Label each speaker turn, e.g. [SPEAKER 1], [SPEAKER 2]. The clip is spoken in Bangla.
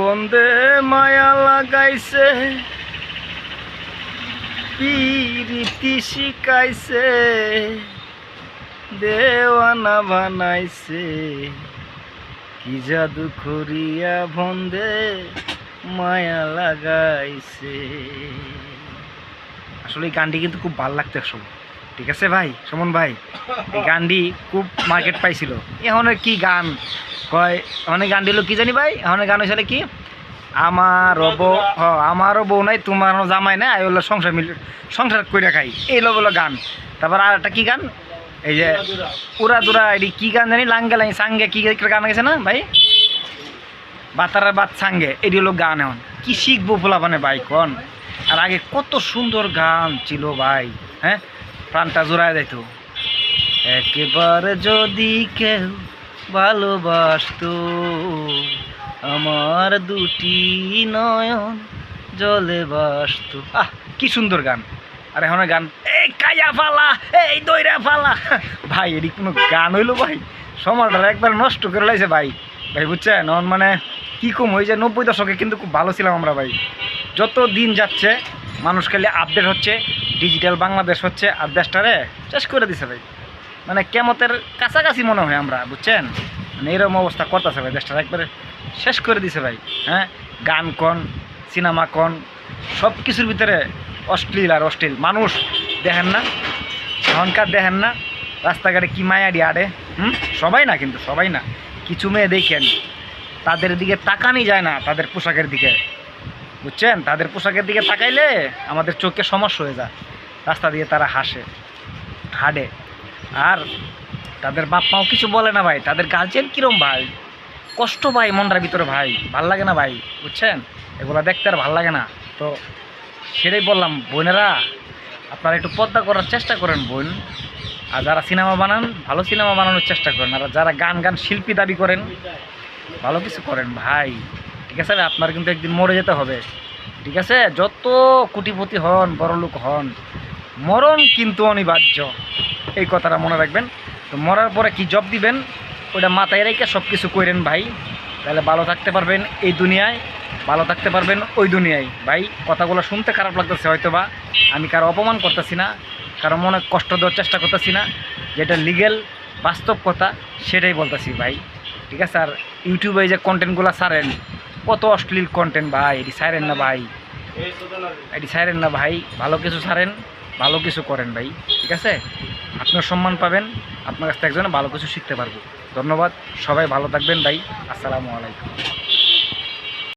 [SPEAKER 1] বন্দে মায়া লাগাইছে, পিরিতি শিকাইছে দেওয়ানা বানাইছে। কি জাদু করিয়া বন্দে মায়া লাগাইছে। আসলে এই গানটি কিন্তু খুব ভালো লাগতো এক ঠিক আছে ভাই? সমন ভাই, এই গানটি খুব মার্কেট পাইছিল। এখনের কি গান? কয় এখনের গানটি হলো কি জানি ভাই? এখনের গান হয়েছিল কি? আমারও বউ হ আমারও বউ নাই তোমারও জামাই নাই হলো সংসার মিল সংসার কইরা খাই। এই লো বলো গান। তারপর আর একটা কি গান? এই যে উড়া দুরা এটি কি গান জানি? লাঙ্গে লাঙ্গে সাঙ্গে কি গান গেছে না ভাই? বাতারা বাত সাঙ্গে এটি হলো গান এখন। কি শিখব ফোলা মানে ভাই কন? আর আগে কত সুন্দর গান ছিল ভাই হ্যাঁ? প্রাণটা জোড়ায় দিত। একেবারে যদি কেউ ভালোবাসতো। আমার দুটি নয়ন জলে বাসত আহ, কি সুন্দর গান। আর এখন গান, এই কায়া ফালা, এই দইরা ফালা। ভাই, এটি কোনো গান হইল ভাই? সমাজটা একবার নষ্ট করে লাইছে ভাই। ভাই, বুঝছেন? এখন মানে কী কম হয়ে যায় নব্বই দশকে কিন্তু খুব ভালো ছিলাম আমরা ভাই। যত দিন যাচ্ছে, মানুষ খালি আপডেট হচ্ছে ডিজিটাল বাংলাদেশ হচ্ছে, আর দেশটারে শেষ করে দিছে ভাই। মানে কেমতের কাছাকাছি মনে হয় আমরা, বুঝছেন? মানে এরকম অবস্থা করতেছে ভাই দেশটা একবারে শেষ করে দিছে ভাই হ্যাঁ? গান কন, সিনেমা কন সব কিছুর ভিতরে অশ্লীল আর অশ্লীল। মানুষ দেখেন না, এখনকার দেখেন না, রাস্তাঘাটে কি মায়াডি আড়ে, হুম? সবাই না কিন্তু, সবাই না। কিছু মেয়ে দেখেন, তাদের দিকে তাকানি যায় না তাদের পোশাকের দিকে। বুঝছেন? তাদের পোশাকের দিকে তাকাইলে আমাদের চোখে সমস্যা হয়ে যায়। রাস্তা দিয়ে তারা হাসে হাডে আর তাদের বাপ মাও কিছু বলে না ভাই। তাদের গার্জেন কিরম ভাই? কষ্ট ভাই মনটার ভিতরে ভাই, ভালো লাগে না ভাই, বুঝছেন? এগুলো দেখতে আর ভালো লাগে না। তো সেটাই বললাম, বোনেরা, আপনারা একটু পর্দা করার চেষ্টা করেন বোন। আর যারা সিনেমা বানান, ভালো সিনেমা বানানোর চেষ্টা করেন। আর যারা গান গান শিল্পী দাবি করেন, ভালো কিছু করেন ভাই। ঠিক আছে? আপনার কিন্তু একদিন মরে যেতে হবে। ঠিক আছে? যত কোটিপতি হন, বড়লোক হন, মরণ কিন্তু অনিবার্য। এই কথাটা মনে রাখবেন। তো মরার পরে কি জব দিবেন ওটা মাথায় রেখে সব কিছু করেন ভাই। তাহলে ভালো থাকতে পারবেন এই দুনিয়ায়, ভালো থাকতে পারবেন ওই দুনিয়ায়। ভাই, কথাগুলো শুনতে খারাপ লাগতেছে হয়তো বা আমি কারও অপমান করতেছি না, কারও মনে কষ্ট দেওয়ার চেষ্টা করতেছি না। যেটা লিগেল বাস্তব কথা, সেটাই বলতেছি ভাই। ঠিক আছে? আর ইউটিউবে যে কন্টেন্টগুলো সারেন কত অশ্লীল কন্টেন্ট ভাই, এটি সারেন না ভাই। এটি সারেন না ভাই, ভালো কিছু সারেন ভালো কিছু করেন ভাই। ঠিক আছে? আপনিও সম্মান পাবেন, আপনার কাছ থেকে একজনে ভালো কিছু শিখতে পারব। ধন্যবাদ, সবাই ভালো থাকবেন, ভাই। আসসালামু আলাইকুম।